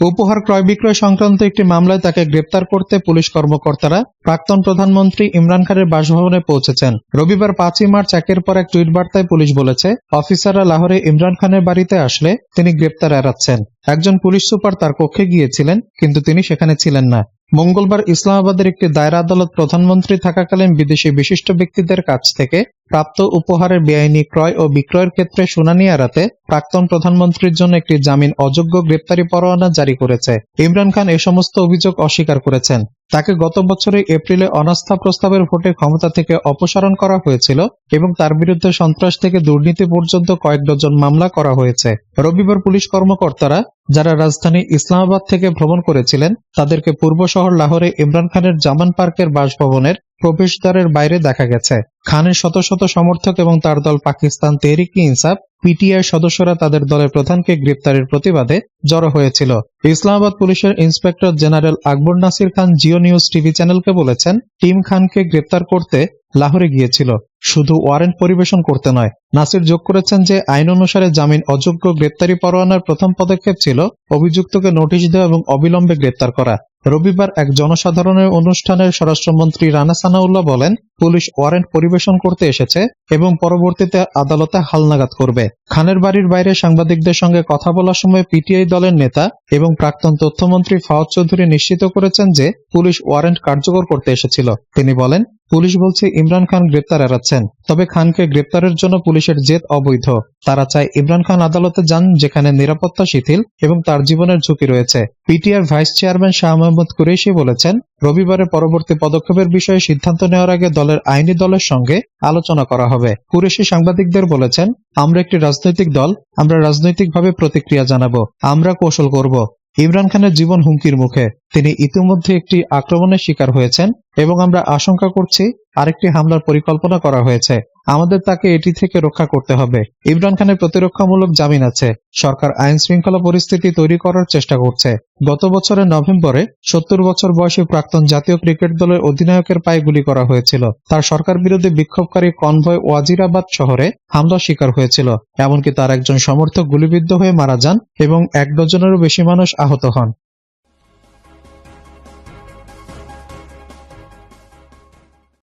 উপহার ক্রয় বিক্রয় সংক্রান্ত একটি মামলায় তাকে গ্রেপ্তার করতে পুলিশ কর্মকর্তারা প্রাক্তন প্রধানমন্ত্রী ইমরান খানের বাসভবনে পৌঁছেছেন। রবিবার পাঁচই মার্চ একের পর এক টুইট বার্তায় পুলিশ বলেছে, অফিসাররা লাহোরে ইমরান খানের বাড়িতে আসলে তিনি গ্রেপ্তার এড়াচ্ছেন। একজন পুলিশ সুপার তার কক্ষে গিয়েছিলেন, কিন্তু তিনি সেখানে ছিলেন না। মঙ্গলবার ইসলামাবাদের একটি দায়রা আদালত প্রধানমন্ত্রী থাকাকালীন বিদেশি বিশিষ্ট ব্যক্তিদের কাছ থেকে প্রাপ্ত উপহারের বেআইনি ক্রয় ও বিক্রয়ের ক্ষেত্রে শুনানি এড়াতে প্রাক্তন প্রধানমন্ত্রীর জন্য একটি জামিন অযোগ্য গ্রেপ্তারি পরোয়ানা জারি করেছে। ইমরান খান এ সমস্ত অভিযোগ অস্বীকার করেছেন। তাকে গত বছরের এপ্রিলে অনাস্থা প্রস্তাবের ভোটে ক্ষমতা থেকে অপসারণ করা হয়েছিল এবং তার বিরুদ্ধে সন্ত্রাস থেকে দুর্নীতি পর্যন্ত কয়েক ডজন মামলা করা হয়েছে। রবিবার পুলিশ কর্মকর্তারা, যারা রাজধানী ইসলামাবাদ থেকে ভ্রমণ করেছিলেন, তাদেরকে পূর্ব শহর লাহোরে ইমরান খানের জামান পার্কের বাসভবনের প্রবেশদ্বারের বাইরে দেখা গেছে। খানের শত শত সমর্থক এবং তার দল পাকিস্তান তেহরিক ইনসাফ, পিটিআই সদস্যরা তাদের দলের প্রধানকে গ্রেপ্তারের প্রতিবাদে জড়ো হয়েছিল। ইসলামাবাদ পুলিশের inspector general Akbar Nasir Khan Geo news TV চ্যানেলকে বলেছেন, টিম খানকে গ্রেপ্তার করতে লাহোরে গিয়েছিল। শুধু ওয়ারেন্ট পরিবেশন করতে নয়, নাসির যোগ করেছেন যে আইন অনুসারে জামিন অযোগ্য গ্রেপ্তারি পরোয়ানার প্রথম পদক্ষেপ ছিল অভিযুক্তকে নোটিশ দেওয়া এবং অবিলম্বে গ্রেপ্তার করা। রবিবার এক জনসাধারণের অনুষ্ঠানে স্বরাষ্ট্রমন্ত্রী রানা সানাউল্লাহ বলেন পুলিশ ওয়ারেন্ট পরিবেশন করতে এসেছে এবং পরবর্তীতে আদালতে হালনাগাদ করবে। খানের বাড়ির বাইরে সাংবাদিকদের সঙ্গে কথা বলার সময় পিটিআই দলের নেতা এবং প্রাক্তন তথ্যমন্ত্রী ফাওয়াদ চৌধুরী নিশ্চিত করেছেন যে পুলিশ ওয়ারেন্ট কার্যকর করতে এসেছিল। তিনি বলেন, পুলিশ বলছে ইমরান খান গ্রেপ্তার এড়াচ্ছেন, তবে খানকে গ্রেপ্তারের জন্য পুলিশের জেদ অবৈধ। তারা চায় ইমরান খান আদালতে যান যেখানে নিরাপত্তা শিথিল এবং তার জীবনের ঝুঁকি রয়েছে। PTR vice chairman Shah Mohammad Qureshi বলেছেন রবিবারে পরবর্তী পদক্ষেপের বিষয়ে সিদ্ধান্ত নেওয়ার আগে দলের আইনি দলের সঙ্গে আলোচনা করা হবে। কুরেশি সাংবাদিকদের বলেছেন, আমরা একটি রাজনৈতিক দল, আমরা রাজনৈতিকভাবে প্রতিক্রিয়া জানাব, আমরা কৌশল করব। ইমরান খানের জীবন হুমকির মুখে। তিনি ইতিমধ্যে একটি আক্রমণের শিকার হয়েছেন এবং আমরা আশঙ্কা করছি আরেকটি হামলার পরিকল্পনা করা হয়েছে। আমাদের তাকে এটি থেকে রক্ষা করতে হবে। ইমরান খানের প্রতিরক্ষামূলক জামিন আছে। সরকার আইন শৃঙ্খলা পরিস্থিতি তৈরি করার চেষ্টা করছে। গত বছরের নভেম্বরে সত্তর বছর বয়সী প্রাক্তন জাতীয় ক্রিকেট দলের অধিনায়কের পায়ে গুলি করা হয়েছিল। তার সরকার বিরোধী বিক্ষোভকারী কনভয় ওয়াজিরাবাদ শহরে হামলার শিকার হয়েছিল। এমনকি তার একজন সমর্থক গুলিবিদ্ধ হয়ে মারা যান এবং এক ডজনেরও বেশি মানুষ আহত হন।